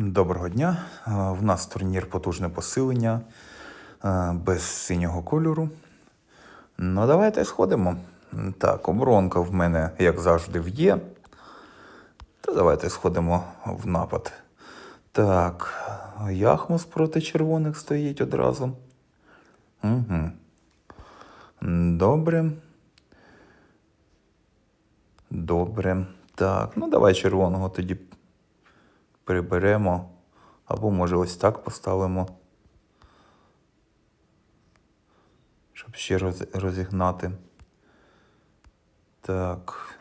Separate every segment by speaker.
Speaker 1: Доброго дня. Е, В нас турнір потужне посилення е, без синього кольору. Ну, давайте сходимо. Так, оборонка в мене, як завжди, в'є. Та давайте сходимо в напад. Так, Яхмус проти червоних стоїть одразу. Угу. Добре. Добре. Так, ну давай червоного тоді приберемо. Або може ось так поставимо. Щоб ще розігнати. Так.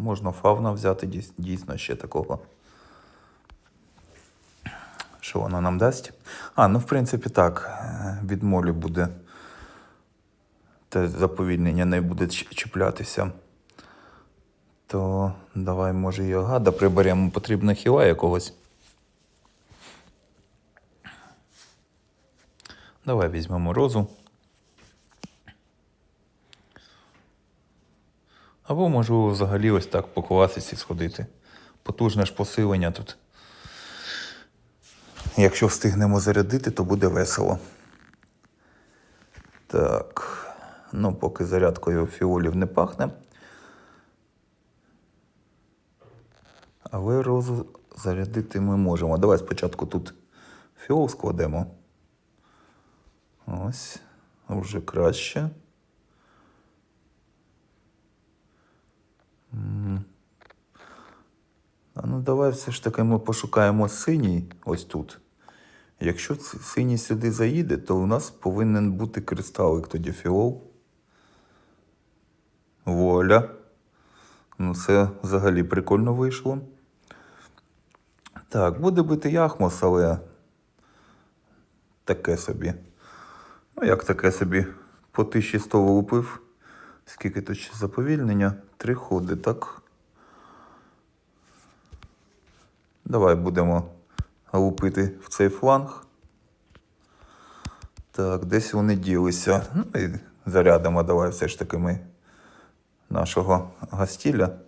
Speaker 1: Можна фавна взяти дійсно ще такого. Що воно нам дасть? А, ну в принципі так. е, Від молі буде. Те заповільнення не буде чіплятися. То давай, може, і агада приберемо. Потрібно хіла якогось. Давай візьмемо розу. Або можу взагалі ось так по класиці сходити. Потужне ж посилення тут. Якщо встигнемо зарядити, то буде весело. Так. Ну, поки зарядкою фіолів не пахне. Але розу зарядити ми можемо. Давай спочатку тут фіол складемо. Ось. Вже краще. А ну давай все ж таки ми пошукаємо синій ось тут. Якщо синій сюди заїде, то у нас повинен бути кристалик тоді фіол. Воля. Ну, це взагалі прикольно вийшло. Так, буде бити Яхмос, але таке собі. Ну, як таке собі? По 1100 лупив. Скільки тут ще заповільнення? Три ходи, так? Давай будемо лупити в цей фланг. Так, десь вони ділися. Ну і зарядимо, давай все ж таки ми нашого гастіля.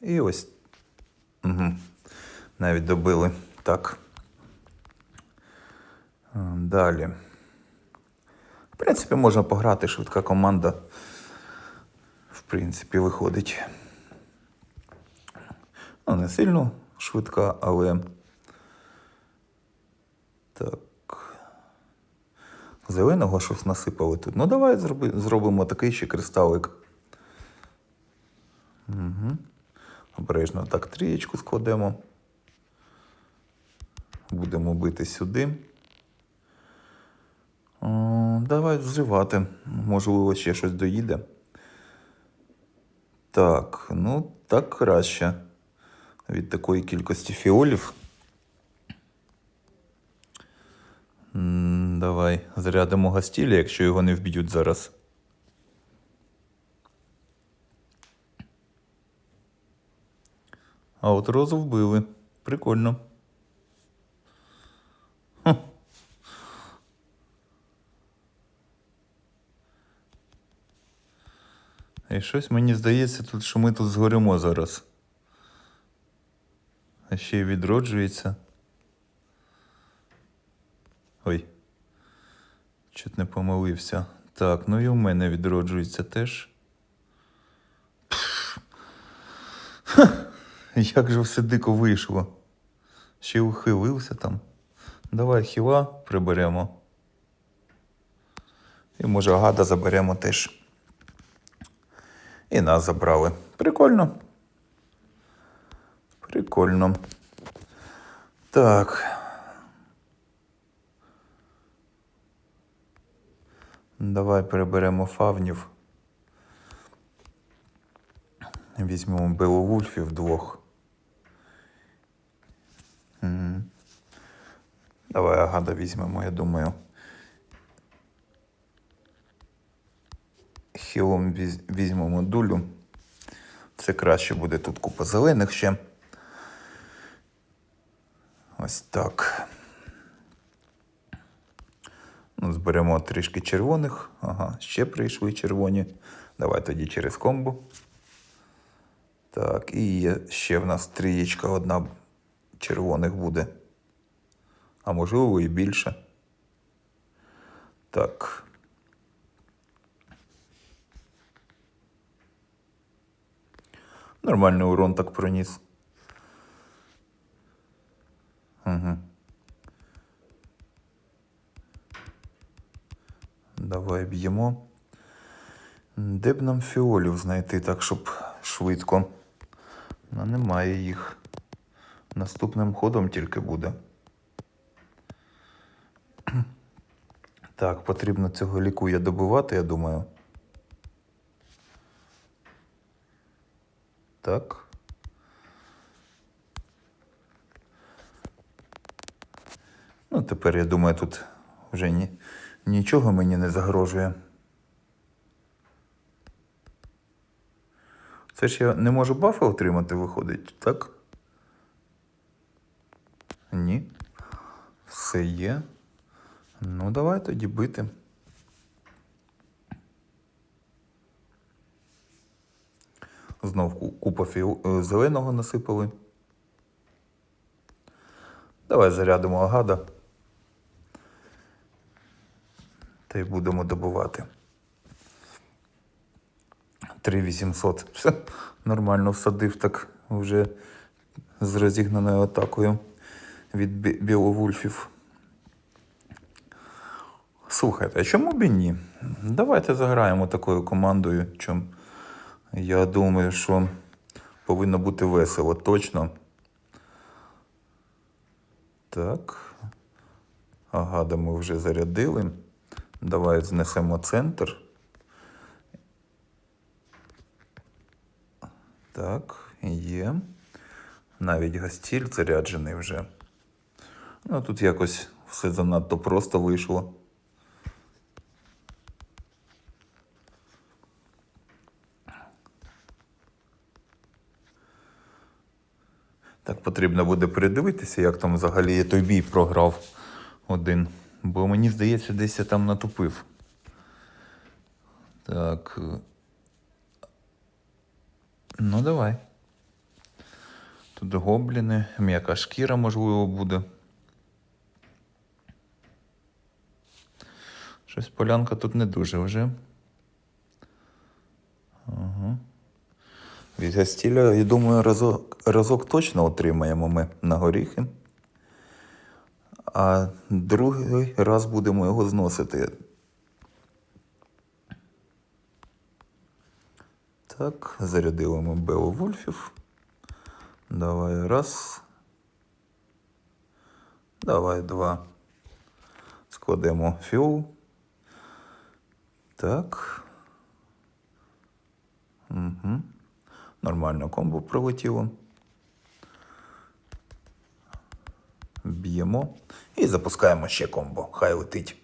Speaker 1: І ось. Угу. Навіть добили. Так. Далі. В принципі, можна пограти, швидка команда. В принципі, виходить. Ну, не сильно швидка, але. Так. Зеленого щось насипали тут. Ну, давай зроби, зробимо такий ще кристалик. Угу. Обережно так трієчку складемо. Будемо бити сюди. Давай взривати. Можливо, ще щось доїде. Так, ну так краще. Від такої кількості фіолів. Давай зарядимо гастілля, якщо його не вб'ють зараз. А от розу вбили. Прикольно. Хм. І щось мені здається тут, що ми тут згоримо зараз. А ще й відроджується. Ой. Чуть не помилився. Так, ну і у мене відроджується теж. Ха, Як же все дико вийшло. Ще й ухилився там. Давай хіла приберемо. І може гада заберемо теж. І нас забрали. Прикольно. Прикольно. Так. Давай переберемо фавнів. Візьмемо Беловульфів двох. Давай Агада візьмемо, я думаю. Хілом візьмемо дулю. Це краще буде тут купа зелених ще. Ось так. Ну, зберемо трішки червоних. Ага, ще прийшли червоні. Давай тоді через комбо. Так, і є ще в нас трієчка одна червоних буде. А можливо і більше. Так. Нормальний урон так проніс. Угу. Давай б'ємо. Де б нам фіолів знайти так, щоб швидко? Ну, немає їх. Наступним ходом тільки буде. Так, потрібно цього лікуя добивати, я думаю. Так. Ну, тепер я думаю, тут вже ні, нічого мені не загрожує. Це ж я не можу бафи отримати, виходить, так? Ні. Все є. Ну, давай тоді бити. Знов купа фіо... е, зеленого насипали. Давай зарядимо агада. Та й будемо добувати. 3800. Все, нормально всадив так вже з розігнаною атакою від бі- біловульфів. Слухайте, а чому б і ні? Давайте заграємо такою командою. Чом я думаю, що повинно бути весело точно. Так. Агада ми вже зарядили. Давай знесемо центр. Так, є. Навіть гастіль заряджений вже. Ну, тут якось все занадто просто вийшло. Потрібно буде передивитися, як там взагалі я той бій програв один. Бо мені здається, десь я там натупив. Так. Ну, давай. Тут гобліни, м'яка шкіра, можливо, буде. Щось полянка тут не дуже вже. Від гастіля, я думаю, разок, разок точно отримаємо ми на горіхи. А другий раз будемо його зносити. Так, зарядили ми Беовульфів. Давай раз. Давай два. Складемо фіол. Так. Угу. Нормально комбо прилетіло. Б'ємо і запускаємо ще комбо. Хай летить.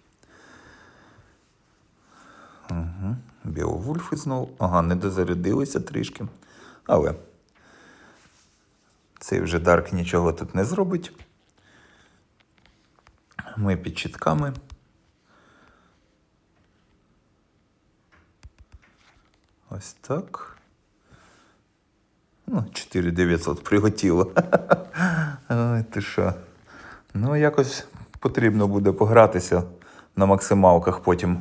Speaker 1: Угу. Біовульфи знову. Ага, не дозарядилися трішки. Але цей вже Дарк нічого тут не зробить. Ми під чітками. Ось так. Ну, 4900 прилетіло. Ой, ти що? Ну, якось потрібно буде погратися на максималках потім,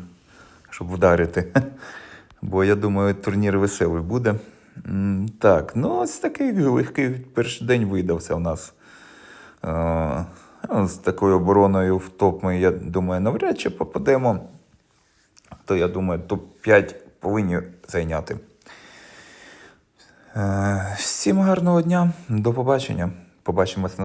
Speaker 1: щоб вдарити. Бо я думаю, турнір веселий буде. Так, ну ось такий легкий перший день видався у нас. Е, ну, З такою обороною в топ ми, я думаю, навряд чи попадемо. То я думаю, топ-5 повинні зайняти. Е, Всім гарного дня, до побачення. Побачимось на.